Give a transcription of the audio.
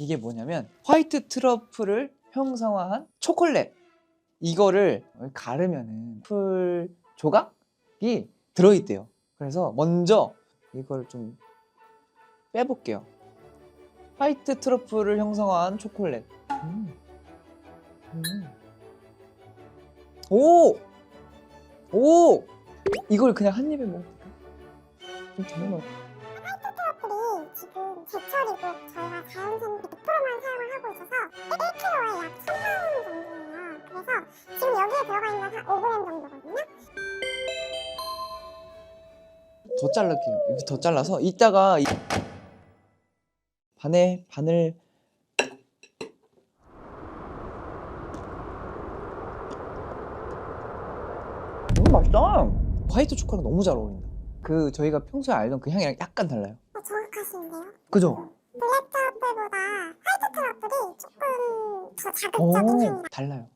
이게 뭐냐면 화이트 트러플을 형상화한 초콜릿. 이거를 가르면은 풀 조각이 들어있대요. 그래서 먼저 이걸 좀 빼볼게요. 화이트 트러플을 형상화한 초콜릿. 음. 음. 오! 오! 이걸 그냥 한 입에 먹을까? 좀 정말 트러플이 지금 제철이고 여기에 들어가 있는 건한 5g 정도거든요. 더 잘랄게요. 이렇게 더 잘라서 이따가 이- 반에 반을 너무 맛있다. 화이트 초코랑 너무 잘 어울린다. 그 저희가 평소에 알던 그 향이랑 약간 달라요. 어, 정확하신데요. 그죠? 블랙 트러플보다 화이트 트러플이 조금 더 오, 자극적인 향이 달라요.